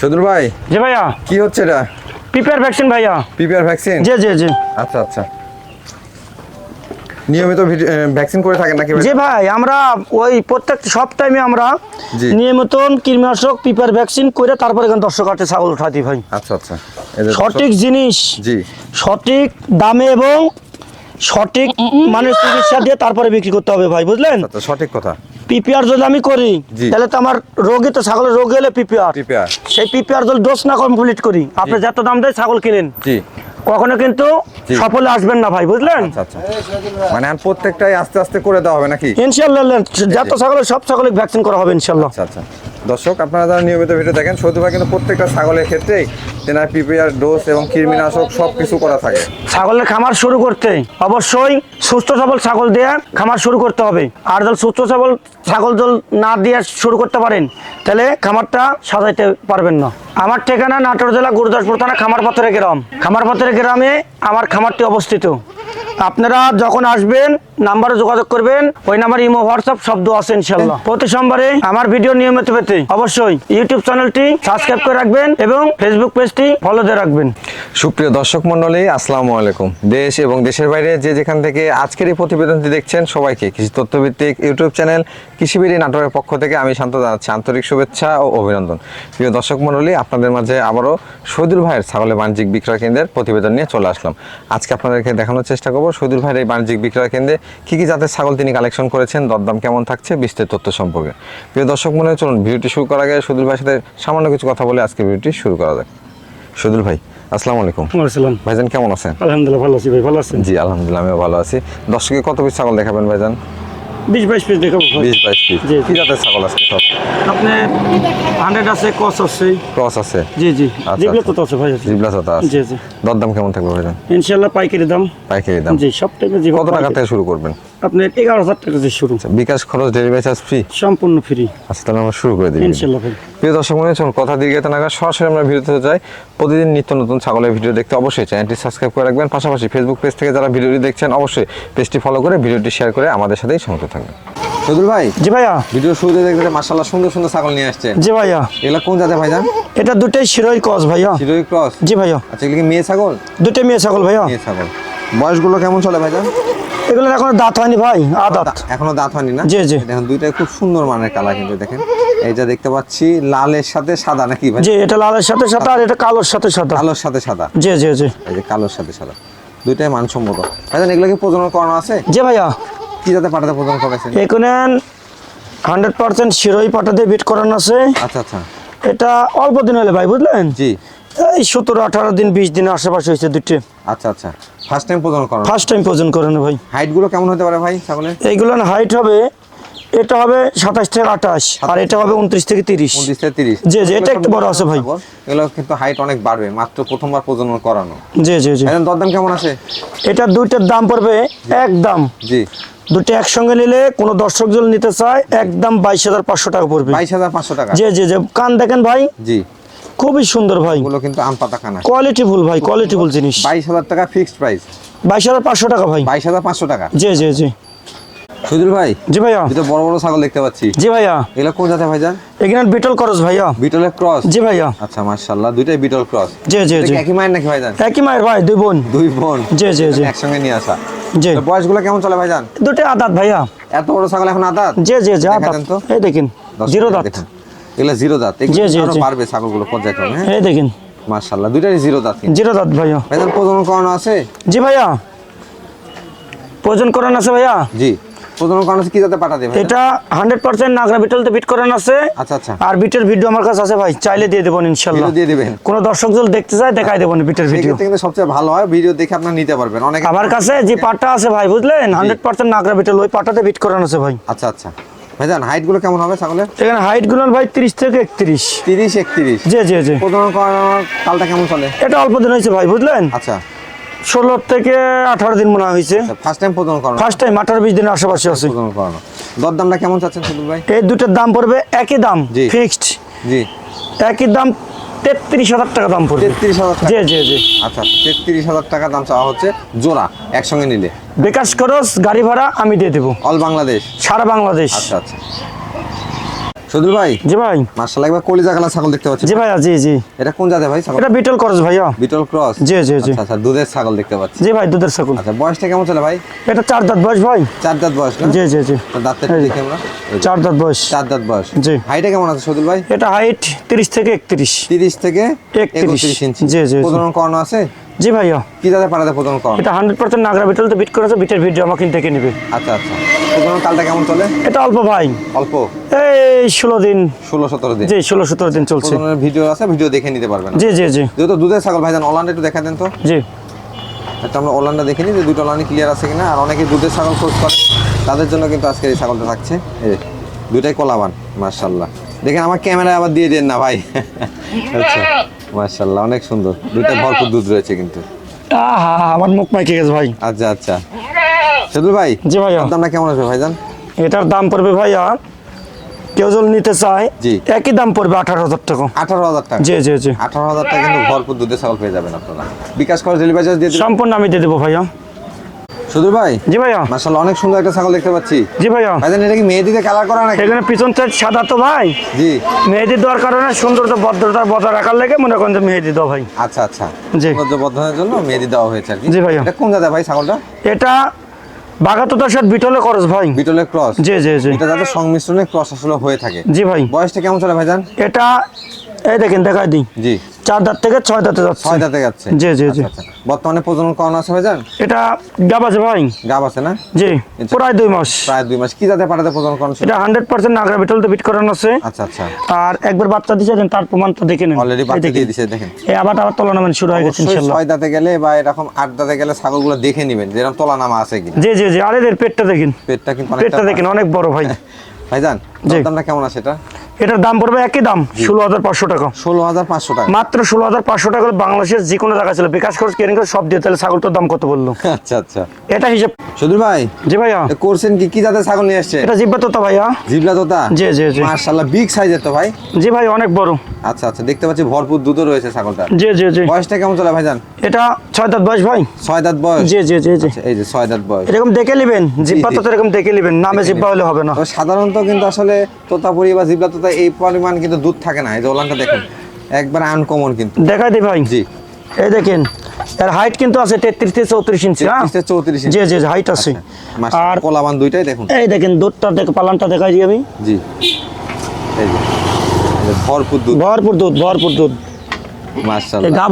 সদুল ভাই জি ভাইয়া। কি হচ্ছে এটা? পিপিআর ভ্যাকসিন ভাইয়া। PPR vaccine? জি জি জি। আচ্ছা আচ্ছা। নিয়মিত ভ্যাকসিন করে থাকেন নাকি ভাই? জি ভাই আমরা ওই প্রত্যেক সব টাইমে আমরা জি। নিয়মিত কীটনাশক পিপিআর ভ্যাকসিন করে তারপরে এখানে দর্শক হাটে ছাগল উঠাতি ভাই। আচ্ছা আচ্ছা। সঠিক জিনিস জি। সঠিক দামে এবং সঠিক মানে চিকিৎসা দিয়ে তারপরে বিক্রি করতে হবে ভাই বুঝলেন? আচ্ছা সঠিক কথা। পিপিআর যদি আমি করি। তাহলে তো আমার রোগী তো ছাগলের রোগ হলে পিপিআর পিপিআর সেই পিপিআর যদি ডোজ না কমপ্লিট করি আপনি যত দাম দেয় ছাগল কিনেন। জি। কখনো কিন্তু সফলে আসবেন না ভাই বুঝলেন? আচ্ছা আচ্ছা। মানে প্রত্যেকটাই আস্তে আস্তে করে দেওয়া হবে নাকি? ইনশাল্লাহ যত ছাগলের সব ছাগলের ভ্যাকসিন করা হবে ইনশাল্লাহ। আচ্ছা আচ্ছা। দর্শক, আপনারা যারা নিয়মিত ভিডিও দেখেন সৌদি ভাই কিন্তু প্রত্যেকটা ছাগলের ক্ষেত্রেই তেনার পিপিআর ডোজ এবং কৃমিনাশক সব কিছু করা থাকে। ছাগলের খামার শুরু করতে অবশ্যই সুস্থ সবল ছাগল দেওয়া খামার শুরু করতে হবে। আর যদি সুস্থ সবল ছাগল জল না দিয়ে শুরু করতে পারেন, তাহলে খামারটা সাজাইতে পারবেন না। আমার ঠিকানা নাটোর জেলা গুরুদাসপুর থানা খামার পাথরের গ্রাম। খামার পাথরের গ্রামে আমার খামারটি অবস্থিত। আপনারা যখন আসবেন, নাম্বারে যোগাযোগ করবেন, ওই নাম্বার ইমো, হোয়াটসঅ্যাপ শব্দ আছে ইনশাল্লাহ। প্রতি সোমবারে আমার ভিডিও নিয়মিত পেতে অবশ্যই ইউটিউব চ্যানেলটি সাবস্ক্রাইব করে রাখবেন এবং ফেসবুক পেজটি ফলো দিয়ে রাখবেন। সুপ্রিয় দর্শক মণ্ডলী, আসসালামু আলাইকুম। দেশ এবং দেশের বাইরে যে যেখান থেকে আজকের এই প্রতিবেদনটি দেখছেন, সবাইকে কৃষি তথ্যভিত্তিক ইউটিউব চ্যানেল কৃষিবিড়ি নাটকের পক্ষ থেকে আমি শান্ত জানাচ্ছি আন্তরিক শুভেচ্ছা ও অভিনন্দন। প্রিয় দর্শক মণ্ডলী আপনাদের মাঝে আবারও শহীদুল ভাইয়ের ছাগলের বাণিজ্যিক বিক্রয় কেন্দ্রের প্রতিবেদন নিয়ে চলে আসলাম। আজকে আপনাদেরকে দেখানোর চেষ্টা করব শহীদুল ভাইয়ের এই বাণিজ্যিক বিক্রয় কেন্দ্রে কী কী জাতের ছাগল তিনি কালেকশন করেছেন দরদাম কেমন থাকছে বিস্তারিত তথ্য সম্পর্কে। প্রিয় দর্শক মনে হয় চলুন ভিডিওটি শুরু করার আগে শহীদুল ভাইয়ের সাথে সামান্য কিছু কথা বলে আজকে ভিডিওটি শুরু করা যাক। শহীদুল ভাই আসসালামু আলাইকুম। আসসালাম। ভাইজান কেমন আছেন? আলহামদুলিল্লাহ ভালো আছি ভাই ভালো আছেন? জি আলহামদুলিল্লাহ আমিও ভালো আছি। দর্শকে কত পিস ছাগল দেখাবেন ভাইজান? বিশ বাইশ পিস দেখাবো ভাই। বিশ বাইশ পিস। জি, কি জাতের ছাগল আছে সব? আপনি হান্ড্রেড আছে ক্রস আছে। ক্রস আছে? জি জি। জিবলা যেগুলো আচ্ছা। তো আছে ভাই আছে জিবলা তো আছে। জি জি। দরদাম কেমন থাকবে ভাই ইনশাআল্লাহ পাইকারি দাম। পাইকারি দাম। জি সব থেকে জি কত টাকা থেকে শুরু করবেন? আপনি এগারো হাজার টাকা দিয়ে শুরু বিকাশ খরচ ডেলিভারি চার্জ ফ্রি সম্পূর্ণ ফ্রি আচ্ছা তাহলে আমরা শুরু করে দিই। ইনশাল্লাহ প্রিয় দর্শক মনে চলুন কথা গেতে নাগাদ সরাসরি আমরা ভিডিওতে যাই। প্রতিদিন নিত্য নতুন ছাগলের ভিডিও দেখতে অবশ্যই চ্যানেলটি সাবস্ক্রাইব করে রাখবেন। পাশাপাশি ফেসবুক পেজ থেকে যারা ভিডিওটি দেখছেন অবশ্যই পেজটি ফলো করে ভিডিওটি শেয়ার করে আমাদের সাথেই সংযুক্ত থাকবেন। সদুল ভাই জি ভাইয়া। ভিডিও শুরুতে দেখতে মাসাল্লাহ সুন্দর সুন্দর ছাগল নিয়ে আসছে। জি ভাইয়া। এগুলো কোন জাতের ভাইজান এটা দুটাই শিরোই কস ভাইয়া। চিরই ক্রস? জি ভাইয়া। আচ্ছা এগুলো কি মেয়ে ছাগল? দুটাই মেয়ে ছাগল ভাইয়া। মেয়ে ছাগল। বয়সগুলো কেমন চলে ভাইজান এগুলো এখন দাঁত হয়নি ভাই আদাত। এখনও দাঁত হয়নি না? জি, জি। দেখেন দুইটাই খুব সুন্দর মানের কালার কিন্তু দেখেন। এই যা দেখতে পাচ্ছি লালের সাথে সাদা নাকি ভাই? জি এটা লালের সাথে সাদা। আর এটা কালোর সাথে সাদা। কালোর সাথে সাদা। জি জি জি। এই যে কালোর সাথে সাদা। দুইটাই মানসম্মত। ভাইজান এগুলো কি প্রজনন করানো আছে? জি ভাইয়া। কি যাতে পাঠাতে প্রজনন করেছেন এখানে হান্ড্রেড পার্সেন্ট শিরোই দিয়ে বিট করানো আছে। আচ্ছা আচ্ছা। এটা অল্প দিন হলে ভাই বুঝলেন? জি। এই সতেরো আঠারো দিন বিশ দিন আশেপাশে হয়েছে দুটো আচ্ছা আচ্ছা। ফার্স্ট টাইম প্রজনন করানো। ফার্স্ট টাইম প্রয়োজন করানো ভাই। হাইটগুলো কেমন হতে পারে ভাই ছাগলের? এইগুলো হাইট হবে এটা হবে সাতাশ থেকে আঠাশ আর এটা হবে উনত্রিশ থেকে তিরিশ। উনত্রিশ থেকে তিরিশ। জি, জি, এটা একটু বড় আছে ভাই। এগুলো কিন্তু হাইট অনেক বাড়বে মাত্র প্রথমবার প্রজনন করানো। জি জি জি। দরদাম কেমন আছে? এটা দুইটার দাম পড়বে একদম জি। দুটো একসঙ্গে নিলে কোনো দর্শক জল নিতে চায় একদম বাইশ হাজার পাঁচশো টাকা পড়বে। বাইশ হাজার পাঁচশো টাকা। জি জি জি। কান দেখেন ভাই। জি। খুবই সুন্দর ভাই। এগুলো কিন্তু আম পাতা খানা। কোয়ালিটিফুল ভাই কোয়ালিটিফুল জিনিস। বাইশ হাজার টাকা ফিক্সড প্রাইস বাইশ হাজার পাঁচশো টাকা ভাই। বাইশ হাজার পাঁচশো টাকা? জি জি জি। সুজুল ভাই জি ভাইয়া। দুটো বড় বড় ছাগল দেখতে পাচ্ছি। জি ভাইয়া। এগুলো কোন জাতের ভাইজান এখানে বিটল ক্রস ভাইয়া। বিটলের ক্রস? জি ভাইয়া। আচ্ছা মার্শাল্লাহ দুইটাই বিটল ক্রস। জি জি জি। একই মায়ের নাকি ভাইজান একই মায়ের ভাই দুই বোন। দুই বোন। জি জি জি। একসঙ্গে নিয়ে আসা। জি। তো বয়সগুলো কেমন চলে ভাইজান দুটো আদাত ভাইয়া। এত বড় ছাগল এখন আদাত? জি জি জি আদাত। এই দেখেন জিরো দাঁত। এগুলো জিরো দাঁত এগুলো পারবে ছাগলগুলো পর্যায়ক্রমে হ্যাঁ? এই দেখেন। মার্শাল্লাহ দুইটাই জিরো দাঁত জিরো দাঁত ভাইয়া। ভাইজান প্রজনন করানো আছে? জি ভাইয়া। করান আছে ভাইয়া? জি। প্রজনন করানো আছে কি যাতে পাঠাতে ভাই এটা হান্ড্রেড পার্সেন্ট নাগরা বিটলতে বিট করান আছে। আচ্ছা আচ্ছা। আর বিটের ভিডিও আমার কাছে আছে ভাই চাইলে দিয়ে দেবেন দিয়ে দিবেন। কোনো দর্শক যদি দেখতে চায় দেখাই দেবেন বিটের ভিডিও। কিন্তু সবচেয়ে ভালো হয় ভিডিও দেখে আপনারা নিতে পারবেন। অনেক আমার কাছে যে পাটটা আছে ভাই বুঝলেন? হান্ড্রেড পার্সেন্ট নাগরা বিটল ওই পাটাতে বিট করানো আছে ভাই। আচ্ছা আচ্ছা। ভাইজান হাইটগুলো কেমন হবে ছাগলের? এখানে হাইটগুলো ভাই তিরিশ থেকে একত্রিশ। তিরিশ একত্রিশ? জি জি জি। প্রজনন করার কালটা কেমন চলে? এটা অল্প দিন হয়েছে ভাই বুঝলেন? আচ্ছা। ষোলো থেকে আঠারো দিন মনে হয়েছে। ফার্স্ট টাইম প্রজনন করানো। ফার্স্ট টাইম আঠারো বিশ দিনের আশেপাশে আছে। প্রজনন করানো। দরদামটা কেমন চাচ্ছেন সুদুল ভাই? এই দুটোর দাম পড়বে একই দাম জি। ফিক্সড জি। একই দাম তেত্রিশ হাজার টাকা দাম পড়বে। তেত্রিশ হাজার জি জি জি। আচ্ছা তেত্রিশ হাজার টাকা দাম চাওয়া হচ্ছে জোড়া একসঙ্গে নিলে। বিকাশ খরচ গাড়ি ভাড়া আমি দিয়ে দেবো। অল বাংলাদেশ? সারা বাংলাদেশ। আচ্ছা আচ্ছা। সদুল ভাই? জি ভাই। মার্শাল্লাহ একবার কলিজা কালা ছাগল দেখতে পাচ্ছি। জি ভাইয়া জি জি। এটা কোন জাতের ভাই ছাগল? এটা বিটল করস ভাইয়া। Beetle cross? জি, জি, জি। আচ্ছা আচ্ছা দুধের ছাগল দেখতে পাচ্ছি। জি ভাই দুধের ছাগল। আচ্ছা বয়সটা কেমন চলে ভাই? এটা চার দাঁত বয়স ভাই। চার দাঁত বয়স জি জি জি। দাঁতটা। দেখি আমরা। চার দাঁত বয়স। চার দাঁত বয়স। জি। হাইটটা কেমন আছে সদুল ভাই? এটা হাইট তিরিশ থেকে একত্রিশ। তিরিশ থেকে 31 ইঞ্চি। জি, জি। প্রজনন করানো আছে? জি ভাইয়া। কি জাতের পাড়াতে প্রজনন করানো এটা হান্ড্রেড পার্সেন্ট নাগরা বিটল তো বিট করেছে বিটের ভিডিও আমাকে দেখে নিবে আচ্ছা আচ্ছা। প্রজনন কালটা কেমন চলে? এটা অল্প ভাই। অল্প? এই ষোলো দিন। ষোলো সতেরো দিন। জি ষোলো সতেরো দিন চলছে। ভিডিও আছে ভিডিও দেখে নিতে পারবেন। জি জি জি। যেহেতু দুধের ছাগল ভাইজান অনলাইনে একটু দেখা দেন তো। জি। একটা আমরা অনলাইনটা দেখে নিই যে দুটো অনলাইনে ক্লিয়ার আছে কিনা। আর অনেকে দুধের ছাগল খোঁজ করে। তাদের জন্য কিন্তু আজকের এই ছাগলটা থাকছে। এই যে, দুইটাই কলাবান মার্শাল্লাহ দেখেন আমার ক্যামেরায় আবার দিয়ে দেন না ভাই। আচ্ছা মার্শাল্লাহ অনেক সুন্দর। দুইটা ভরপুর দুধ রয়েছে কিন্তু। আমার মুখ মাইকে গেছে ভাই। আচ্ছা আচ্ছা। সেদুল ভাই জি ভাইয়া দামটা কেমন আসবে ভাইজান? এটার দাম পড়বে ভাইয়া কেউ যদি নিতে চায় জি। একই দাম পড়বে আঠারো হাজার টাকা। আঠারো হাজার টাকা? জি জি জি। আঠারো হাজার টাকা কিন্তু ভরপুর দুধের ছাগল পেয়ে যাবেন আপনারা। বিকাশ করে ডেলিভারি চার্জ দিয়ে সম্পূর্ণ আমি দিয়ে দেবো ভাইয়া। সুদূর ভাই? জি ভাইয়া। মার্শাল্লাহ অনেক সুন্দর একটা ছাগল দেখতে পাচ্ছি। জি ভাইয়া। ভাইজান এটা কি মেহেদিতে কালার করা নাকি? এখানে পিছন সাইড সাদা তো ভাই। জি। মেহেদি দেওয়ার কারণে সুন্দরতা ভদ্রতা বজায় রাখার লেগে মনে করেন যে মেহেদি দাও ভাই। আচ্ছা আচ্ছা। জি। সৌন্দর্য বর্ধনের জন্য মেহেদি দেওয়া হয়েছে আর কি। জি ভাইয়া। এটা কোন জায়গা ভাই ছাগলটা? এটা বাগাততার সাথে বিটলে খরচ ভাই। বিটলের ক্রস জি জি জি। এটা যাতে সংমিশ্রণে ক্রস আসলে হয়ে থাকে। জি ভাই। বয়সটা কেমন চলে ভাইজান? এটা এই দেখেন দেখাই দিই। জি। চার দাঁত থেকে ছয় দাঁতে যাচ্ছে। ছয় দাঁতে যাচ্ছে। জি, জি, জি। আচ্ছা, আচ্ছা। বর্তমানে প্রজনন করানো আছে ভাইজান? এটা গাব আছে ভাই। গাব আছে না? জি প্রায় দুই মাস। প্রায় দুই মাস। কি জাতে পাঠাতে প্রজনন করানো এটা হান্ড্রেড পার্সেন্ট নাগরা বিটলতে বিট করানো আছে। আচ্ছা আচ্ছা। আর একবার বাচ্চা দিয়েছে দেন তার প্রমাণটা দেখে নেন। অলরেডি বাচ্চা। দিয়ে দিছে দেখেন। এই আবার আবার তলানামেন শুরু হয়ে গেছে ইনশাল্লাহ। ছয় দাঁতে গেলে বা এরকম আট দাঁতে গেলে ছাগলগুলো দেখে নেবেন যেরকম তোলা নামা আছে কি জি জি জি। আরে এর পেটটা দেখেন। পেটটা কিন্তু পেটটা দেখেন অনেক বড় ভাই। ভাইজান। দামটা কেমন আছে এটা? এটার দাম পড়বে একই দাম ষোলো হাজার পাঁচশো টাকা। ষোলো হাজার পাঁচশো টাকা। মাত্র ষোলো হাজার পাঁচশো টাকা বাংলাদেশের যে কোনো জায়গা ছিল বিকাশ খরচ কেন সব দিয়ে তাহলে ছাগলটার দাম কত বলল? আচ্ছা আচ্ছা। এটা হিসেব সুধীর ভাই জি ভাইয়া। করছেন কি? কি জাতের ছাগল নিয়ে আসছে? এটা জিব্বা তো ভাইয়া। জিবলা তোতা? জি, জি, জি। বিগ সাইজের তো ভাই। জি ভাই অনেক বড়। আচ্ছা আচ্ছা দেখতে পাচ্ছি ভরপুর দুধও রয়েছে ছাগলটা। জি জি জি। বয়সটা কেমন চলে ভাইজান? এটা ছয় দাঁত বয়স ভাই। ছয় দাঁত বয়স? জি জি জি জি। আচ্ছা, এই যে ছয় দাঁত বয়স। এরকম দেখে নেবেন জিব্বা জি। তো এরকম দেখে নেবেন নামে জিব্বা হলে হবে না। সাধারণত কিন্তু আসলে তোতাপুরি বা জিবলা তোতা এই পরিমাণ কিন্তু দুধ থাকে না এই যে ওলানটা দেখুন একবার আনকমন কিন্তু। দেখাই দিই ভাই। জি। এই দেখেন এর হাইট কিন্তু আছে তেত্রিশ থেকে চৌত্রিশ ইঞ্চি হ্যাঁ? তেত্রিশ থেকে চৌত্রিশ জি জি জি হাইট আছে। আর আর কোলাবান দুইটাই দেখুন। এই দেখেন দুধটা দেখ পালানটা দেখাই দিই আমি। জি। এই যে ভরপুর দুধ। ভরপুর দুধ ভরপুর দুধ।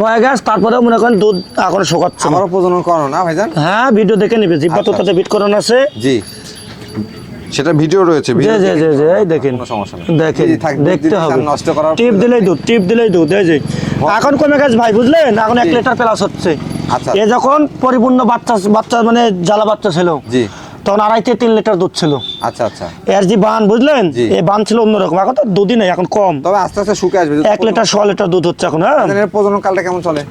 হয়ে গেছে তারপরেও মনে করেন দুধ এখন শোকাচ্ছে না। আমারও প্রজনন করানো না ভাইজান? হ্যাঁ ভিডিও দেখে নিবে জিব্বা তো আচ্ছা, তাতে বিট করানো আছে। জি। সেটা ভিডিও রয়েছে জি জি জি জি এই দেখেন কোনো সমস্যা নেই। দেখেন দেখতে হবে। নষ্ট করার টিপ দিলেই দুধ টিপ দিলেই দুধ এই যে। এখন কমে গেছে ভাই বুঝলেন? এখন এক লিটার প্লাস হচ্ছে। আচ্ছা। এ যখন পরিপূর্ণ বাচ্চা বাচ্চা মানে জ্বালা বাচ্চা ছিল জি। তখন আড়াই থেকে তিন লিটার দুধ ছিল। আচ্ছা আচ্ছা। এর যে বান বুঝলেন। এই বান ছিল অন্যরকম এখন তো দুধই নেই এখন কম। তবে আস্তে আস্তে শুকে আসবে এক লিটার ছ লিটার দুধ হচ্ছে এখন হ্যাঁ? প্রজনন কালটা কেমন চলে?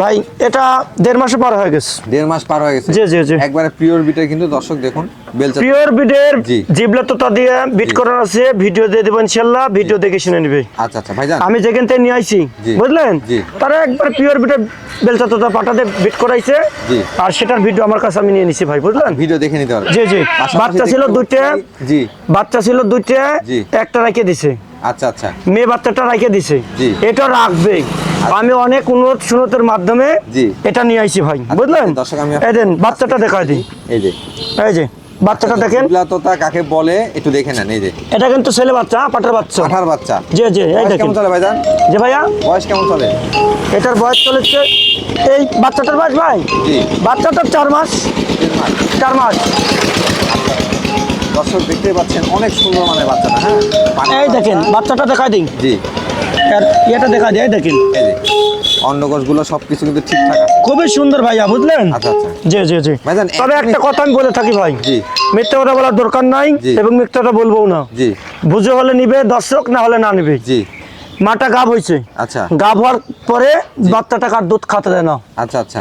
ভাই এটা দেড় মাসে পার হয়ে গেছে। দেড় মাস পার হয়ে গেছে? জি, জি, জি। একবারে পিওর বিটের কিন্তু দর্শক দেখুন বেলচা পিওর বিডের জি। জিবলা তোতা দিয়ে বিট করার আছে ভিডিও দিয়ে দেবো ইনশাল্লাহ ভিডিও দেখে শুনে নিবে। আচ্ছা আচ্ছা ভাইজান। আমি যেখান থেকে নিয়ে আইছি বুঝলেন। তারা একবার পিওর বিটের বেলচা তোতা পাটাতে বিট করাইছে। জি। আর সেটার ভিডিও আমার কাছে আমি নিয়ে নিছি ভাই বুঝলেন? ভিডিও দেখে নিতে পারবেন জি জি। বাচ্চা ছিল দুইটা জি। বাচ্চা ছিল দুইটা জি। একটা রেখে দিছে। আচ্ছা আচ্ছা। মেয়ে বাচ্চাটা রেখে দিছে। জি। এটা রাখবে। আমি অনেক উন্নত সুনতের মাধ্যমে জি। এটা নিয়ে আইছি ভাই। বুঝলেন? দর্শক আমি- এই দেন বাচ্চাটা দেখাই দিই। এই যে। এই যে বাচ্চাটা দেখেন। জিবলা তোতা কাকে বলে একটু দেখে নেন এই যে। এটা কিন্তু ছেলে বাচ্চা পাটার বাচ্চা। আঠার বাচ্চা। জি জি এই দেখেন। কেমন চলে ভাইজান? যে ভাইয়া। বয়স কেমন চলে? এটার বয়স চলেছে এই বাচ্চাটার বয়স ভাই? জি। বাচ্চাটার চার মাস। চার মাস। দর্শক দেখতে পাচ্ছেন অনেক সুন্দর মানে বাচ্চাটা হ্যাঁ? এই দেখেন বাচ্চাটা দেখাই দিন জি। দেখা এই দেখেন। সবকিছু কিন্তু ঠিকঠাক আছে। খুবই সুন্দর ভাইয়া বুঝলেন? আচ্ছা আচ্ছা। জি জি জি। তবে একটা কথা আমি বলে থাকি ভাই জি। মিথ্যা কথা বলার দরকার নাই এবং মিথ্যা কথা বলব না। জি। বুঝে হলে নিবে দর্শক না হলে না নিবে। জি। মাটা গাব হয়েছে আচ্ছা। গাভ হওয়ার পরে বাচ্চাটা কার দুধ খাতে দেয় না। আচ্ছা আচ্ছা।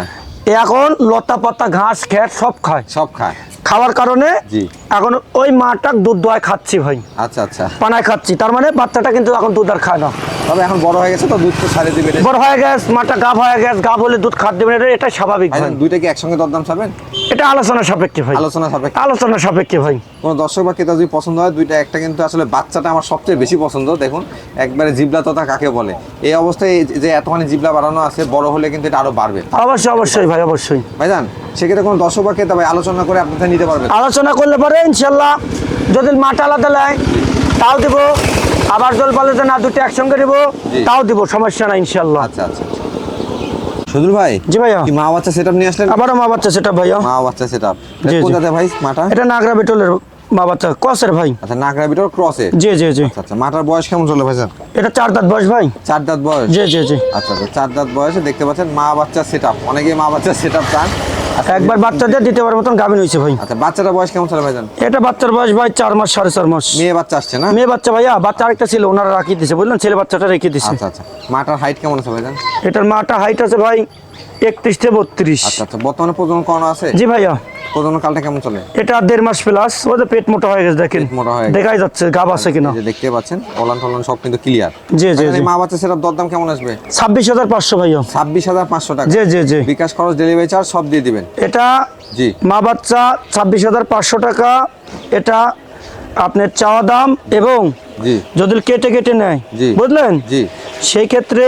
এখন লতা পাতা ঘাস খ্যাট সব খায়। সব খায়। খাওয়ার কারণে জি। এখন ওই মাটা দুধ দোয়ায় খাচ্ছি ভাই। আচ্ছা আচ্ছা। পানায় খাচ্ছি। তার মানে বাচ্চাটা কিন্তু এখন দুধ আর খায় না। তবে এখন বড় হয়ে গেছে তো দুধ তো ছাড়ে দিবে বড় হয়ে গেছে মাটা গাভ হয়ে গেছে গাভ হলে দুধ খাদ্য দেবেন এটা এটা স্বাভাবিক ভাই। ভাইজান দুইটা কি একসঙ্গে দরদাম ছাড়বেন? এটা আলোচনা সাপেক্ষে ভাই। আলোচনা সাপেক্ষে। আলোচনা সাপেক্ষে ভাই। কোনো দর্শক বা ক্রেতা যদি পছন্দ হয় দুইটা একটা কিন্তু আসলে বাচ্চাটা আমার সবচেয়ে বেশি পছন্দ। দেখুন একবারে জিবলা তথা কাকে বলে। এই অবস্থায় যে এতখানি জিবলা বাড়ানো আছে বড় হলে কিন্তু এটা আরও বাড়বে। অবশ্যই অবশ্যই ভাই অবশ্যই। ভাইজান সেক্ষেত্রে কোনো দর্শক বা ক্রেতা ভাই আলোচনা করে আপনার থেকে নিতে পারবেন? আলোচনা করলে পরে ইনশাল্লাহ যদি মাটা আলাদা নেয় তাও দিব। আবার জল পালে যে না দুটো একসঙ্গে দিব তাও দিব সমস্যা নাই ইনশাল্লাহ। আচ্ছা আচ্ছা সজুল ভাই জি ভাইয়া। কি মা বাচ্চা সেটআপ নিয়ে আসলেন? আবারও মা বাচ্চা সেটা ভাইয়া। মা বাচ্চা সেটআপ জি, জি। কোন জাতের ভাই মাটা এটা নাগরা বেটলের মা বাচ্চা কসের ভাই। আচ্ছা নাগরা বিটর ক্রসে? জি জি জি। আচ্ছা আচ্ছা মাটার বয়স কেমন চলে এটা চার দাঁত বয়স ভাই। চার দাঁত বয়স? জি জি জি। আচ্ছা আচ্ছা চার দাঁত বয়সে দেখতে পাচ্ছেন মা বাচ্চা সেটআপ অনেকেই মা বাচ্চা সেটআপ চান। আচ্ছা, একবার বাচ্চা দিয়ে দ্বিতীয়বার মতন গাভিন হয়েছে ভাই। আচ্ছা বাচ্চাটা বয়স কেমন চলে ভাইজান? এটা বাচ্চার বয়স ভাই চার মাস সাড়ে চার মাস। মেয়ে বাচ্চা আসছে না? মেয়ে বাচ্চা ভাইয়া বাচ্চা আরেকটা ছিল ওনারা রাখি দিছে বুঝলেন? ছেলে বাচ্চাটা রেখে দিছে। আচ্ছা আচ্ছা। মাটার হাইট কেমন আছে ভাইজান? এটার মাটা হাইট আছে ভাই একত্রিশ থেকে বত্রিশ। আচ্ছা আচ্ছা। বর্তমানে প্রজনন করানো আছে? জি ভাইয়া। প্রজনন কালটা কেমন চলে? এটা দেড় মাস প্লাস ওদের পেট মোটা হয়ে গেছে দেখেন। মোটা হয়ে দেখাই যাচ্ছে গাব আছে কিনা। যে দেখতে পাচ্ছেন ওলান টলান সব কিন্তু ক্লিয়ার জি জি জি। মা বাচ্চা সেটআপ দরদাম কেমন আসবে? ছাব্বিশ হাজার পাঁচশো ভাইয়া। ছাব্বিশ হাজার পাঁচশো টাকা। জি জি জি। বিকাশ খরচ ডেলিভারি চার্জ সব দিয়ে দিবেন। এটা জি। মা বাচ্চা ছাব্বিশ হাজার পাঁচশো টাকা। এটা আপনার চাওয়া দাম এবং জি। যদি কেটে কেটে নেয়। জি। বুঝলেন? জি। সেই ক্ষেত্রে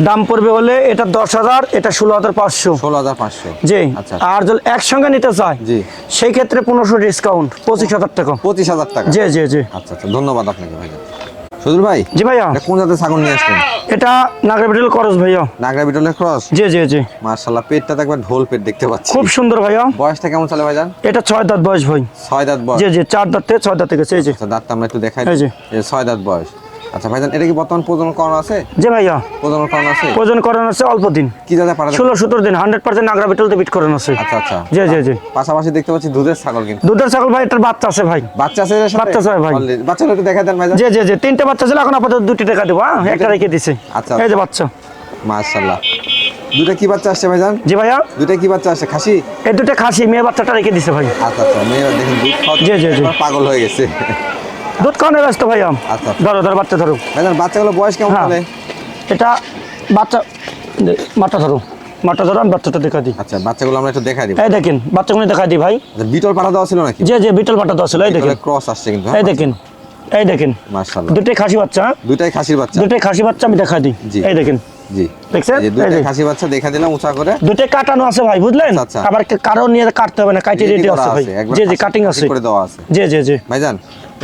দাম পড়বে হলে এটা দশ হাজার এটা ষোলো হাজার পাঁচশো। ষোলো হাজার পাঁচশো। জি। আচ্ছা। আর যদি একসঙ্গে নিতে চায় জি। সেই ক্ষেত্রে পনেরোশো ডিসকাউন্ট পঁচিশ হাজার টাকা। পঁচিশ হাজার টাকা। জি জি জি। আচ্ছা আচ্ছা ধন্যবাদ আপনাকে ভাইজান সজুল ভাই? জি ভাইয়া। কোন জাতের ছাগল নিয়ে আসলেন এটা নাগরাবিটেল করস ভাইয়া। নাগরা বিটলের ক্রস জি জি জি। মার্শাল্লাহ পেটটা তো একবার ঢোল পেট দেখতে পাচ্ছি। খুব সুন্দর ভাইয়া। বয়সটা কেমন চলে ভাইজান? এটা ছয় দাঁত বয়স ভাই। ছয় দাঁত বয়স। জি জি চার দাঁত থেকে ছয় দাঁত থেকে এই যে আচ্ছা দাঁতটা আমরা একটু দেখাই। এই যে। এই ছয় দাঁত বয়স। আচ্ছা ভাইজান এটা কি বর্তমান প্রজনন করানো আছে? জি ভাইয়া। প্রজনন করানো আছে? ওজন করানো আছে অল্প দিন। কি জাতে পারা ষোলো সতেরো দিন হান্ড্রেড পার্সেন্ট নাগরা বিটলতে বিট করানো আছে। আচ্ছা আচ্ছা। জি জি জি। পাশাপাশি দেখতে পাচ্ছি দুধের ছাগল কিন্তু। দুধের ছাগল ভাই এটার বাচ্চা আছে ভাই। বাচ্চা আছে এর বাচ্চা আছে ভাই। একটু দেখা দেন ভাইজান। জি জি জি। তিনটে বাচ্চা ছিল এখন আপাতত দুটি টাকা দেবো হ্যাঁ? একটা রেখে দিছে। আচ্ছা, এই যে বাচ্চা। মার্শাল্লাহ দুটা কি বাচ্চা আসছে ভাইজান? জি ভাইয়া। দুটা কি বাচ্চা আসছে? খাসি? এই দুটো খাসি মেয়ে বাচ্চাটা রেখে দিছে ভাই। আচ্ছা আচ্ছা। মেয়েরা দেখুন দুধ খাওয়াতে জি, জি, জি। পাগল হয়ে গেছে। দুধ খাওয়ানো ব্যস্ত ভাইয়া। আচ্ছা। ধরো ধরো বাচ্চা ধরো। বাচ্চাগুলো বয়স কেমন হ্যাঁ। এটা বাচ্চা মাটা ধরো। ধরো আমি বাচ্চাটা দেখা দিই। আচ্ছা বাচ্চাগুলো আমরা একটু দেখাই দিব। এই দেখেন বাচ্চাগুলো দেখা দিই ভাই। আচ্ছা, বিটল পাঠা দেওয়া ছিল নাকি? যে যে বিটল বাটা দেওয়া ছিল এই দেখেন। ক্রস আসছে কিন্তু এই দেখেন এই দেখেন। মার্শাল্লাহ দুটোই খাসি বাচ্চা হ্যাঁ? দুটাই খাসির বাচ্চা। দুটোই খাসি বাচ্চা আমি দেখা দিই। এই দেখেন। জি। দেখছেন? এই দুটাই খাসি বাচ্চা দেখা দিলাম উঁচা করে। দুটোই কাটানো আছে ভাই বুঝলেন? আচ্ছা, আচ্ছা। আবার কারও নিয়ে কাটতে হবে না কাটি Ready রেডি আছে ভাই। জি জি কাটিং খাসি আছে। করে দেওয়া আছে। জি জি জি। ভাইজান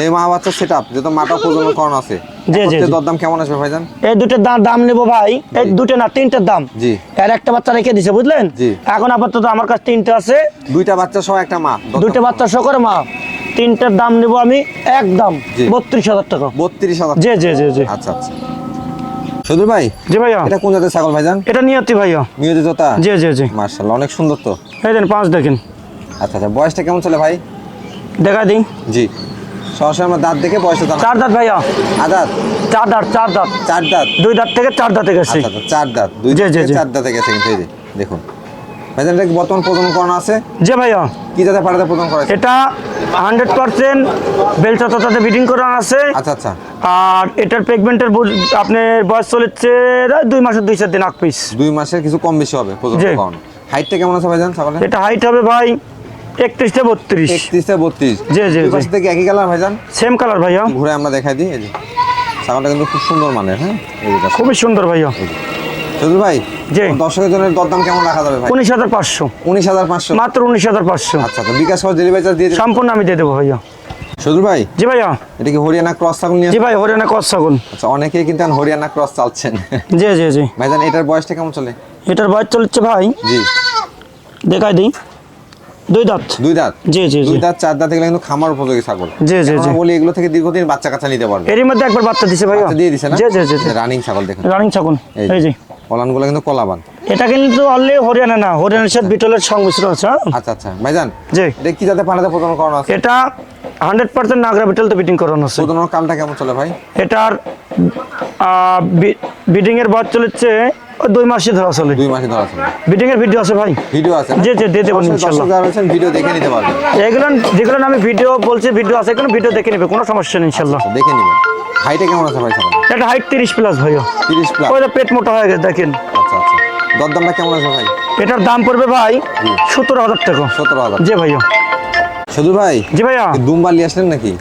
এই মা বাচ্চার সেট আপ যেহেতু মাটা প্রজনন করানো আছে। জি, জি। দরদাম কেমন আসবে ভাইজান? এই দুটোর দাম দাম নেব ভাই। এই দুটো না তিনটের দাম। জি। এর একটা বাচ্চা রেখে দিছে বুঝলেন? জি। এখন আপাতত আমার কাছে তিনটে আছে। দুইটা বাচ্চা সহ একটা মা দুটো বাচ্চা সকরে মা। তিনটের দাম নেব আমি একদম। বত্রিশ হাজার টাকা। বত্রিশ হাজার জি জি জি জি। আচ্ছা আচ্ছা। ভাই জি ভাইয়া। এটা কোন জাতের ছাগল ভাইজান? এটা নিয়তি ভাইয়া। নিয়োজিততা জি জি জি। মার্শাল্লাহ অনেক সুন্দর তো। এই দেন পাঁচ দেখেন। আচ্ছা আচ্ছা বয়সটা কেমন চলে ভাই? দেখা দিই। জি। সরাসরি আমরা দাঁত দেখে জানা চার দাঁত ভাইয়া। আদাত চার দাঁত চার দাঁত। চার দাঁত। দুই দাঁত থেকে চার দাঁতে গেছে। আচ্ছা আচ্ছা চার দাঁত। দুই। চার দাঁতে গেছে কিন্তু এই যে দেখুন। ভাইজান এটা বর্তমান প্রজনন করানো আছে? জি ভাইয়া। কি প্রজনন করা এটা হান্ড্রেড পার্সেন্ট বেলচা তাতে বিডিং করানো আছে। আচ্ছা আচ্ছা। আর এটার পেগমেন্টের আপনার বয়স চলেছে দুই মাসের দুই চার দিন আগ পিস দুই মাসের কিছু কম বেশি হবে প্রজনন জি। করানো। হাইটটা কেমন আছে ভাইজান ছাগলের? এটা হাইট হবে ভাই একত্রিশ থেকে বত্রিশ। একত্রিশ থেকে বত্রিশ। জি, জি। পাশে থেকে একই কালার ভাইজান সেম কালার ভাইয়া। ঘুরে আমরা দেখাই দিই এই যে। ছাগলটা কিন্তু খুব সুন্দর মানের হ্যাঁ? খুবই সুন্দর ভাইয়া। চতুর ভাই জি। দর্শকের জন্য দরদাম কেমন রাখা যাবে ভাই? উনিশ হাজার পাঁচশো। উনিশ হাজার পাঁচশো। মাত্র উনিশ হাজার পাঁচশো। আচ্ছা বিকাশ খরচ ডেলিভারি চার্জ দিয়ে সম্পূর্ণ আমি দিয়ে দেবো ভাইয়া। সজুর ভাই জি ভাইয়া। এটা কি হরিয়ানা ক্রস ছাগল নিয়ে জি ভাই হরিয়ানা কস ছাগল। আচ্ছা অনেকেই কিন্তু হরিয়ানা ক্রস চালছেন। জি জি জি। ভাইজান এটার বয়সটা কেমন চলে? এটার বয়স চলছে ভাই। জি। দেখাই দিই। দুই দাঁত। দুই দাঁত? জি জি দুই দাঁত চার দাঁত এগুলো কিন্তু খামার উপযোগী ছাগল। জি, জি, জি। বলি এগুলো থেকে দীর্ঘদিন বাচ্চা কাচ্চা নিতে পারবে। এর মধ্যে একবার বাচ্চা দিছে ভাই দিয়ে দিছে না? জি জি জি রানিং ছাগল দেখুন। রানিং ছাগল। এই জি কলানগুলো কিন্তু কলাবান। এটা কিন্তু অনলি হরিয়ানা না হরিয়ানার সাথে বিটলের সংমিশ্রণ আছে হ্যাঁ? আচ্ছা আচ্ছা। ভাইজান জি। এটা কি যাতে পানাতে প্রদান করানো আছে? এটা হান্ড্রেড পার্সেন্ট নাগরা বিটেল তো বিটিং করানো আছে। কালটা কেমন চলে ভাই? এটার বিডিং এর বয়স চলেছে ওই দুই মাসই ধরা চলে। দুই মাসে ধরা ছিল বিডিং এর ভিডিও আছে ভাই। ভিডিও আছে? জি, জি, দিয়ে দেবো রয়েছেন ভিডিও দেখে নিতে পারবেন। এগুলো যেগুলো আমি ভিডিও বলছি ভিডিও আছে এগুলো ভিডিও দেখে নেবে কোনো সমস্যা নেই ইনশাল্লাহ। আচ্ছা, দেখে নেবেন। হাইটে কেমন আছে ভাই ছাগল এটা হাইট তিরিশ প্লাস ভাইয়া। তিরিশ প্লাস। ওই পেট মোটা হয়ে গেছে দেখেন। আচ্ছা আচ্ছা। দরদামটা কেমন আছে ভাই? এটার দাম পড়বে ভাই জি। সত্তর হাজার টাকা। সতেরো হাজার। জি ভাইয়া। শুধু ভাই? জি ভাইয়া। দুম্বা নিয়ে আসলেন নাকি?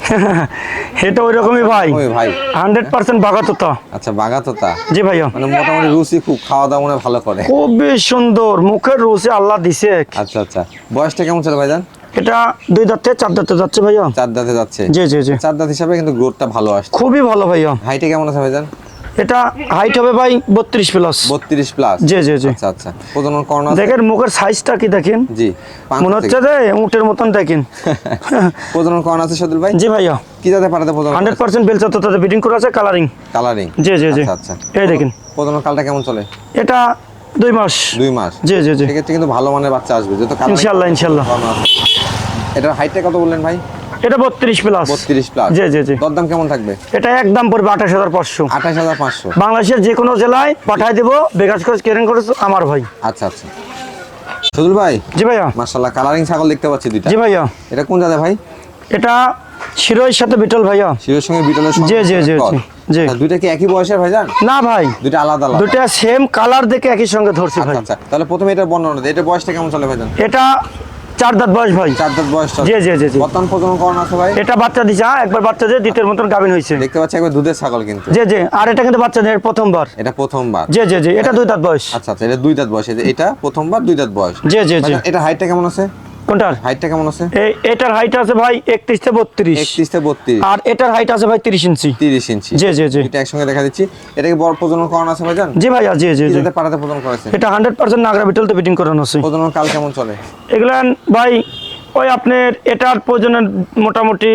এটা ওই রকমই ভাই। ওই ভাই। হান্ড্রেড পার্সেন্ট বাগাততা আচ্ছা বাঘা তা জি ভাইয়া। মানে মোটামুটি রুচি খুব খাওয়া দাওয়া মনে ভালো করে। খুবই সুন্দর মুখের রুচি আল্লাহ দিছে। আচ্ছা আচ্ছা। বয়সটা কেমন চলে ভাইজান? এটা দুই দাঁতে চার দাঁতে যাচ্ছে ভাইয়া। চার দাঁতে যাচ্ছে। জি জি জি। চার দাঁত হিসাবে কিন্তু গ্রোথটা ভালো আসছে। খুবই ভালো ভাইয়া। হাইটে কেমন আছে ভাইজান? এটা হাইট হবে ভাই বত্রিশ প্লাস বত্রিশ প্লাস জি জি জি। আচ্ছা আচ্ছা। প্রজনন করোনা দেখেন মুখের সাইজটা কি দেখেন? জি মনে হচ্ছে। যে উটের মতন দেখেন। প্রজনন করোনা আছে সদুল ভাই? জি ভাইয়া। কি যাতে পাঠাতে প্রজনন হান্ড্রেড পার্সেন্ট বেলচা তো তাদের বিডিং করে আছে কালারিং কালারিং জি জি জি। আচ্ছা আচ্ছা। এই দেখেন। প্রজনন কালটা কেমন চলে? এটা দুই মাস। দুই মাস। জি জি জি। সেক্ষেত্রে কিন্তু ভালো মানের বাচ্চা আসবে যত করানো আছে। এটার হাইটটা কত বললেন ভাই? এটা বত্রিশ প্লাস বত্রিশ প্লাস জি জি জি। দরদাম কেমন থাকবে? এটা একদম পড়বে আঠাশ হাজার পাঁচশো। আঠাশ হাজার পাঁচশো। বাংলাদেশের যে কোনো জেলায় পাঠাই দেবো বেগাজ খরচ কেরেন করেছে আমার ভাই। আচ্ছা আচ্ছা। সদুল ভাই? জি ভাইয়া। মার্শাল্লাহ কালারিং ছাগল দেখতে পাচ্ছি দুইটা। জি ভাইয়া। এটা কোন জায়গা ভাই? এটা শিরোয়ের সাথে বিটল ভাইয়া। শিরোর সঙ্গে বিটলের সঙ্গে জি, জি, জি, জি, জি। আচ্ছা, দুইটা কি একই বয়সের ভাইজান না ভাই। দুইটা আলাদা আলাদা। দুটা সেম কালার দেখে একই সঙ্গে ধরছি ভাই। আচ্ছা। আচ্ছা তাহলে প্রথমে এটা বর্ণনা এটা বয়সটা কেমন চলে ভাইজান এটা চার দাঁত বয়স ভাই। চার দাঁত বয়স। জি, জি, জি, জি। বর্তমান প্রজনন করানো আছে ভাই? এটা বাচ্চা দিছে হ্যাঁ, একবার বাচ্চা দিয়ে দ্বিতীয় মতন গাভিন হয়েছে দেখতে পাচ্ছি একবার দুধের ছাগল কিন্তু। জি জি আর এটা কিন্তু বাচ্চা দেয় প্রথমবার। এটা প্রথমবার। জি জি জি এটা দুই দাঁত বয়স। আচ্ছা আচ্ছা এটা দুই দাঁত বয়স যে এটা প্রথমবার দুই দাঁত বয়স। জি জি জি। এটা হাইটটা কেমন আছে? কোনটার? হাইটটা কেমন আছে? এটার হাইট আছে ভাই একত্রিশ থেকে বত্রিশ। একত্রিশ থেকে বত্রিশ। আর এটার হাইট আছে ভাই তিরিশ ইঞ্চি। তিরিশ ইঞ্চি। জি জি জি। এটা একসঙ্গে দেখা দিচ্ছি। এটা বড় প্রজনন করানো আছে ভাইজান? জি ভাইয়া জি জি জি। যাতে পাড়াতে প্রজনন করেছে এটা হান্ড্রেড পার্সেন্ট নাগরা বিটল তো বিটিং করানো আছে। প্রজনন কাল কেমন চলে? এগুলান ভাই ওই আপনার এটার প্রয়োজনের মোটামুটি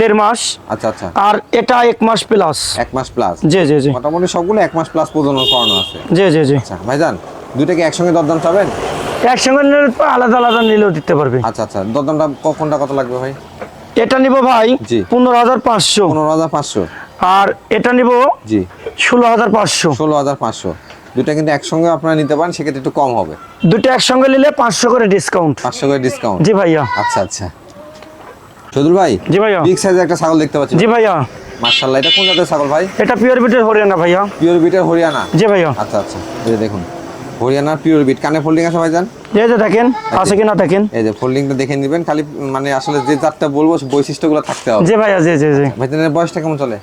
দেড় মাস। আচ্ছা আচ্ছা। আর এটা এক মাস প্লাস এক মাস প্লাস জি জি জি। মোটামুটি সবগুলো এক মাস প্লাস প্রজনন করানো আছে। জি জি জি। আচ্ছা ভাইজান দুইটা কি একসঙ্গে দরদাম চাবেন? একসঙ্গে নিলে তো আলাদা আলাদা নিলেও দিতে পারবে। আচ্ছা আচ্ছা। দরদামটা কখনটা কত লাগবে ভাই? এটা নিব ভাই। পনেরো হাজার পাঁচশো। পনেরো হাজার পাঁচশো। আর এটা নিব জি। ষোলো হাজার পাঁচশো। ষোলো হাজার পাঁচশো। দুইটা কিন্তু একসঙ্গে আপনারা নিতে পারেন সেক্ষেত্রে একটু কম হবে। দুটো একসঙ্গে নিলে পাঁচশো করে ডিসকাউন্ট পাঁচশো করে ডিসকাউন্ট জি ভাইয়া। আচ্ছা আচ্ছা। সদুল ভাই জি ভাইয়া। বিগ সাইজের একটা ছাগল দেখতে পাচ্ছি। জি ভাইয়া। মার্শাল্লাহ এটা কোন জাতের ছাগল ভাই? এটা পিওর বিটের হরিয়ানা ভাইয়া। পিওর বিটের হরিয়ানা। জি ভাইয়া। আচ্ছা আচ্ছা। এই দেখুন। হরিয়ানার পিওর বিট কানে ফোল্ডিং আছে ভাইজান? এই যে দেখেন আছে কিনা দেখেন? এই যে ফোল্ডিংটা দেখে নেবেন খালি মানে আসলে যে জাতটা বলব বৈশিষ্ট্যগুলো থাকতে হবে। জি ভাইয়া জি জি জি। ভাইজানের বয়সটা কেমন চলে?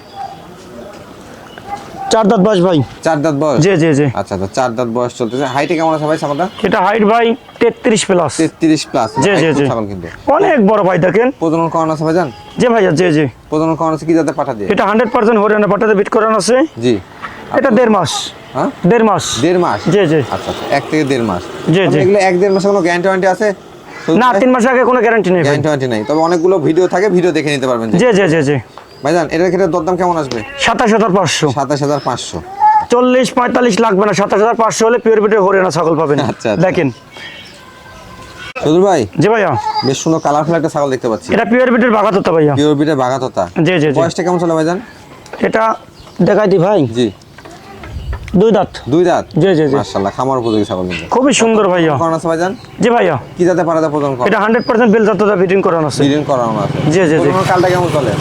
চার দাঁত বয়স ভাই। চার দাঁত বয়স? জি জি জি। আচ্ছা আচ্ছা চার দাঁত বয়স চলতেছে। হাইটে কেমন আছে ভাই ছাগলটা? এটা হাইট ভাই তেত্রিশ প্লাস তেত্রিশ প্লাস জি, জি, জি। ছাগল কিন্তু। অনেক বড় ভাই দেখেন। প্রজনন করানো আছে ভাইজান? জি ভাইয়া জি জি। প্রজনন করানো আছে কি যাতে পাঠা দিয়ে? এটা হান্ড্রেড পার্সেন্ট হরিয়ানা পাঠাতে বিট করানো আছে। জি। এটা দেড় মাস। হ্যাঁ? দেড় মাস। দেড় মাস? জি জি। আচ্ছা আচ্ছা। এক থেকে দেড় মাস। জি, তবে জি। এগুলো এক দেড় মাসে কোনো গ্যারান্টি ওয়ারেন্টি আছে? না তিন মাস আগে কোনো গ্যারান্টি নেই গ্যারান্টি ওয়ারেন্টি নেই। তবে অনেকগুলো ভিডিও থাকে ভিডিও দেখে নিতে পারবেন জি জি জি জি। ভাইজান এটার ক্ষেত্রে দরদাম কেমন আসবে? সাতাশ হাজার পাঁচশো। সাতাশ হাজার পাঁচশো। চল্লিশ পঁয়তাল্লিশ লাগবে না সাতাশ হাজার পাঁচশো হলে পিওর বিটের হরিয়ানা ছাগল পাবেন। আচ্ছা, আচ্ছা। দেখেন। সদুর ভাই? জি ভাইয়া। বেশ সুন্দর কালারফুল একটা ছাগল দেখতে পাচ্ছি। এটা পিওর বিটের বাগাততা ভাইয়া। পিওর বিটের বাঘাততা। জি জি জি। বয়সটা কেমন চলে ভাইজান? এটা দেখাই দি ভাই। জি। দুই দাঁত। দুই দাঁত? জি জি জি। মার্শাল্লাহ খামার উপযোগী ছাগল খুবই সুন্দর ভাইয়া। করানো আছে ভাইজান? জি ভাইয়া। কি যাতে পারাতে প্রদান করা? এটা হান্ড্রেড পার্সেন্ট বেল জাতটা বিডিং করানো আছে। সিজন করানো আছে। জি, জি, জি। কালটা কেমন চলে?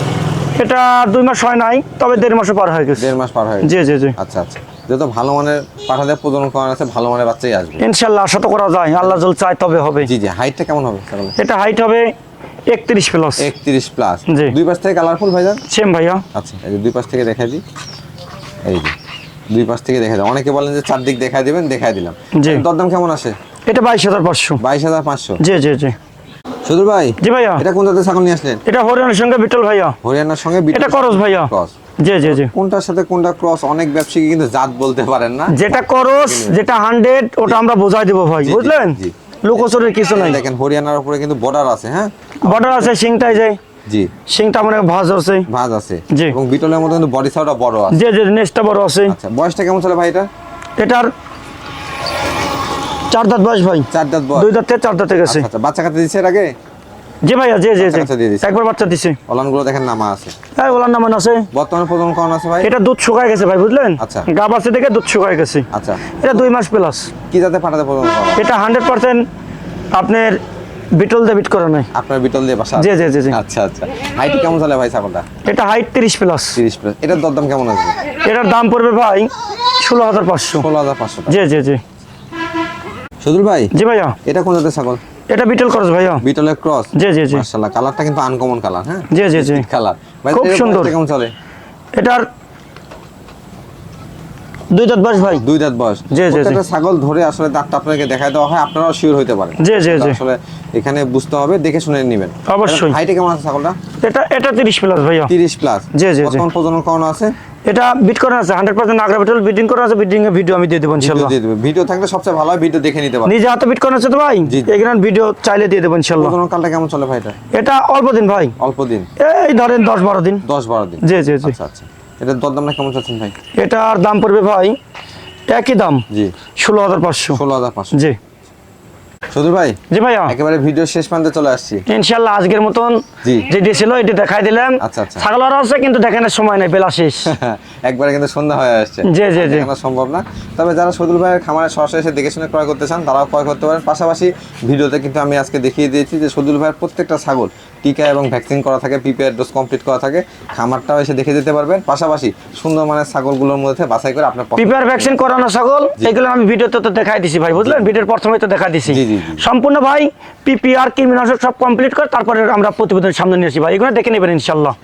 এটা দুই মাস হয় নাই তবে দেড় মাসও পার হয়ে গেছে। দেড় মাস পার হয়ে গেছে। জি জি জি। আচ্ছা আচ্ছা। যেহেতু ভালো মানের পাঠাতে প্রজনন করানো আছে ভালো মানের বাচ্চাই আসবে। ইনশাল্লাহ আশা তো করা যায়। আল্লাহ জল চাই তবে হবে। জি জি। হাইটটা কেমন হবে এটা হাইট হবে একত্রিশ প্লাস একত্রিশ প্লাস জি। দুই পাশ থেকে কালারফুল ভাইজান? সেম ভাইয়া। আচ্ছা এই দুই পাশ থেকে দেখা দিই। এই যে। দুই পাশ থেকে দেখা যায় অনেকে বলেন যে চারদিক দেখাই দিবেন দেখাই দিলাম। জি। দরদাম কেমন আসে এটা বাইশ হাজার পাঁচশো। বাইশ হাজার পাঁচশো? জি জি জি। সুদূর ভাই? জি ভাইয়া। এটা কোন জাতের ছাগল নিয়ে আসলেন? এটা হরিয়ানার সঙ্গে বিটল ভাইয়া। হরিয়ানার সঙ্গে এটা করস ভাইয়া। ক্রস। জি জি জি। কোনটার সাথে কোনটা ক্রস অনেক ব্যবসায়ী কিন্তু জাত বলতে পারেন না। যেটা করস যেটা হান্ড্রেড ওটা আমরা বোঝাই দেবো ভাই। বুঝলেন? জি। লুকোচুরের কিছু নাই। দেখেন হরিয়ানার উপরে কিন্তু বর্ডার আছে হ্যাঁ? বর্ডার আছে সিংটাই যায় জি। সিংটা মানে ভাজ আছে। ভাঁজ আছে। জি। এবং বিটলের মধ্যে কিন্তু বডি সাউটা বড় আছে। যে যে নেক্সটটা বড় আছে। আচ্ছা বয়সটা কেমন চলে ভাই এটা? এটার চার দাঁত বয়স ভাই। চার দাঁত বয়স। দুই দাঁত চার দাঁতে গেছে। আচ্ছা, আচ্ছা বাচ্চা কাছে দিচ্ছে এর আগে? জি ভাইয়া জি জি জি। দিছে। একবার বাচ্চা দিছি। ওলানগুলো দেখেন নামা আছে। হ্যাঁ ওলার নামান আছে। বর্তমানে প্রজনন করানো আছে ভাই? এটা দুধ শুকায় গেছে ভাই বুঝলেন? আচ্ছা। গা বাচ্চা থেকে দুধ শুকায় গেছে। আচ্ছা। এটা দুই মাস প্লাস। কি জাতে পাঠাতে প্রজনন এটা হান্ড্রেড পার্সেন্ট আপনার বিটল দিয়ে বিট করা নাই। আপনার বিটল দিয়ে বাসা? জি, জি, জি। আচ্ছা আচ্ছা। হাইট কেমন চলে ভাই ছাগলটা? এটা হাইট তিরিশ প্লাস। তিরিশ প্লাস। এটার দরদাম কেমন আছে? এটার দাম পড়বে ভাই ষোলো হাজার পাঁচশো। ষোলো হাজার পাঁচশো টাকা। জি জি জি। সদুল ভাই? জি ভাইয়া। এটা কোন জাতের ছাগল? এটা বিটল ক্রস ভাইয়া। বিটলের ক্রস? জি জি জি। মাশাআল্লাহ কালারটা কিন্তু আনকমন কালার হ্যাঁ? জি জি জি। কালার ভাই খুব সুন্দর। কেমন চলে? এটার দুই দাঁত বাস ভাই? দুই দাঁত বয়স। জি, জি, জি। ছাগল ধরে আসলে দাঁতটা আপনাকে দেখায় দেওয়া হয় আপনারাও শিওর পারেন। জি, জি, জি। আসলে এখানে বুঝতে হবে দেখে শুনে নেবেন। অবশ্যই। হাইটে কেমন আছে ছাগলটা? এটা এটা তিরিশ প্লাস ভাইয়া। তিরিশ প্লাস জি, জি, জি। প্রজনন করানো আছে? এটা বিট করা আছে হান্ড্রেড পার্সেন্ট আগ্রা বিটল বিটিং করা আছে বিটিং এর ভিডিও আমি দিয়ে দেবো ভিডিও ইনশাল্লাহ। দিয়ে দেবে। ভিডিও থাকলে সবচেয়ে ভালো হয় ভিডিও দেখে নিতে পারেন। নিজে হাতে বিট করা আছে তো ভাই। এখানে ভিডিও চাইলে দিয়ে দেবো ইনশাল্লাহ। প্রজনন কালটা কেমন চলে ভাই এটা? এটা অল্প দিন ভাই। অল্প দিন। এই ধরেন দশ বারো দিন। দশ বারো দিন। জি জি জি। আচ্ছা আচ্ছা। এটার দরদামটা কেমন চাচ্ছেন ভাই? এটার দাম পড়বে ভাই একই দাম। জি। ষোলো হাজার পাঁচশো। ষোলো হাজার পাঁচশো। জি। ভাই? জি ভাইয়া। একেবারে ভিডিও শেষ প্রান্তে চলে আসছি। ইনশাল্লাহ আজকের মতন। যেটি ছিল এটি দেখাই দিলাম। আচ্ছা, আচ্ছা। ছাগল আরও আছে কিন্তু দেখানোর সময় নেই বেলা শেষ। একবারে কিন্তু সন্ধ্যা হয়ে আসছে। জি, জি, জি। দেখানো সম্ভব না। তবে যারা ভাইয়ের খামারে সরাসরি এসে দেখে শুনে ক্রয় করতে চান তারাও ক্রয় করতে পারেন। পাশাপাশি ভিডিওতে কিন্তু আমি আজকে দেখিয়ে দিয়েছি যে সদুল ভাইয়ের প্রত্যেকটা ছাগল টিকা এবং ভ্যাকসিন করা থাকে প্রিপেয়ার ডোজ কমপ্লিট করা থাকে খামারটাও এসে দেখে যেতে পারবেন। পাশাপাশি সুন্দর মানের ছাগলগুলোর মধ্যে বাছাই করে আপনার প্রিপেয়ার পিপিআর ভ্যাকসিন করানো ছাগল এগুলো আমি ভিডিওতে তো দেখাই দিছি ভাই বুঝলেন? ভিডিওর প্রথমে তো দেখাই দিছি। সম্পূর্ণ ভাই পিপিআর কৃমিনাশক সব কমপ্লিট করে তারপরে আমরা প্রতিবেদন সামনে নিয়ে আসি ভাই। এগুলো দেখে নেবেন ইনশাল্লাহ।